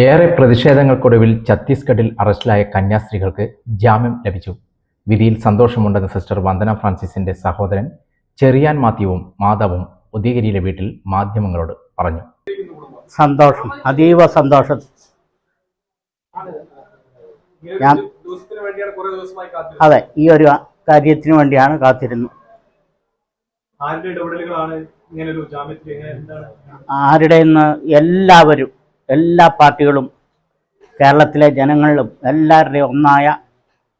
ഏറെ പ്രതിഷേധങ്ങൾക്കൊടുവിൽ ഛത്തീസ്ഗഡിൽ അറസ്റ്റിലായ കന്യാസ്ത്രീകൾക്ക് ജാമ്യം ലഭിച്ചു. വിധിയിൽ സന്തോഷമുണ്ടെന്ന് സിസ്റ്റർ വന്ദന ഫ്രാൻസിസിന്റെ സഹോദരൻ ചെറിയാൻ മാത്യുവും മാതാവും ഉദയഗിരിയിലെ വീട്ടിൽ മാധ്യമങ്ങളോട് പറഞ്ഞു. സന്തോഷം. അതീവ സന്തോഷം. ഞാൻ അതെ ഈ ഒരു കാര്യത്തിന് വേണ്ടിയാണ് കാത്തിരുന്നു ആരുടെ ഇടപെടലുകളാണ് ഇങ്ങനെ ഒരു ജാമ്യത്തിൽ എന്താണ്? ആരുടെ എല്ലാവരും എല്ലാ പാർട്ടികളും കേരളത്തിലെ ജനങ്ങളിലും എല്ലാവരുടെയും ഒന്നായ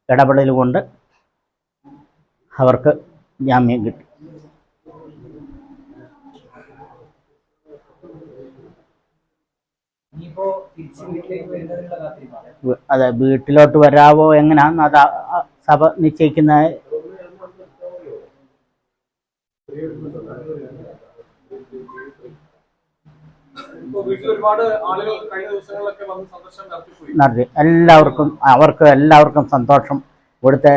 ഇടപെടൽ കൊണ്ട് അവർക്ക് ജാമ്യം കിട്ടി. അതെ വീട്ടിലോട്ട് വരാവോ എങ്ങനെയാന്ന് അത് സഭ നിശ്ചയിക്കുന്ന നടത്തി. എല്ലാവർക്കും അവർക്ക് എല്ലാവർക്കും സന്തോഷം. ഇവിടുത്തെ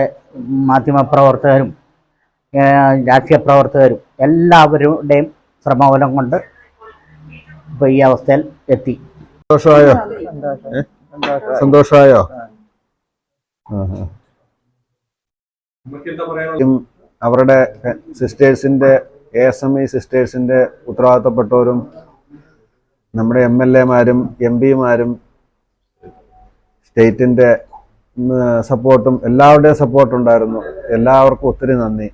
മാധ്യമപ്രവർത്തകരും രാഷ്ട്രീയ പ്രവർത്തകരും എല്ലാവരുടെയും ശ്രമഫലം കൊണ്ട് ഇപ്പൊ ഈ അവസ്ഥയിൽ എത്തി. സന്തോഷമായോ? സന്തോഷമായോ? അവരുടെ സിസ്റ്റേഴ്സിന്റെ എ എസ് എം ഇ സിസ്റ്റേഴ്സിന്റെ ഉത്തരവാദിത്തപ്പെട്ടവരും നമ്മുടെ എം എൽ എമാരും എം പിമാരും സ്റ്റേറ്റിന്റെ സപ്പോർട്ടും എല്ലാവരുടെയും സപ്പോർട്ട് ഉണ്ടായിരുന്നു എല്ലാവർക്കും ഒത്തിരി നന്ദി.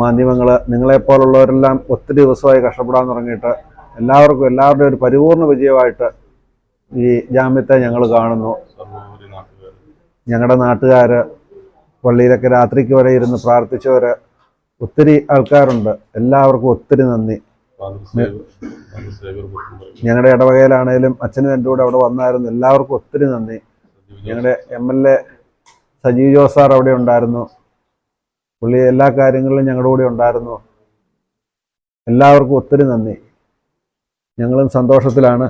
മാധ്യമങ്ങൾ നിങ്ങളെപ്പോലുള്ളവരെല്ലാം ഒത്തിരി ദിവസമായി കഷ്ടപ്പെടാൻ തുടങ്ങിയിട്ട് എല്ലാവർക്കും എല്ലാവരുടെയും ഒരു പരിപൂർണ വിജയമായിട്ട് ഈ ജാമ്യത്തെ ഞങ്ങൾ കാണുന്നു. ഞങ്ങളുടെ നാട്ടുകാർ പള്ളിയിലൊക്കെ രാത്രിക്ക് വരെ ഇരുന്ന് പ്രാർത്ഥിച്ചവർ ഒത്തിരി ആൾക്കാരുണ്ട്. എല്ലാവർക്കും ഒത്തിരി നന്ദി. ഞങ്ങളുടെ ഇടവകയിലാണേലും അച്ഛനും എന്റെ കൂടെ അവിടെ വന്നായിരുന്നു. എല്ലാവർക്കും ഒത്തിരി നന്ദി. ഞങ്ങളുടെ M L A Sajeev Jose sir അവിടെ ഉണ്ടായിരുന്നു. പുള്ളി എല്ലാ കാര്യങ്ങളിലും ഞങ്ങളുടെ കൂടെ ഉണ്ടായിരുന്നു. എല്ലാവർക്കും ഒത്തിരി നന്ദി. ഞങ്ങളും സന്തോഷത്തിലാണ്.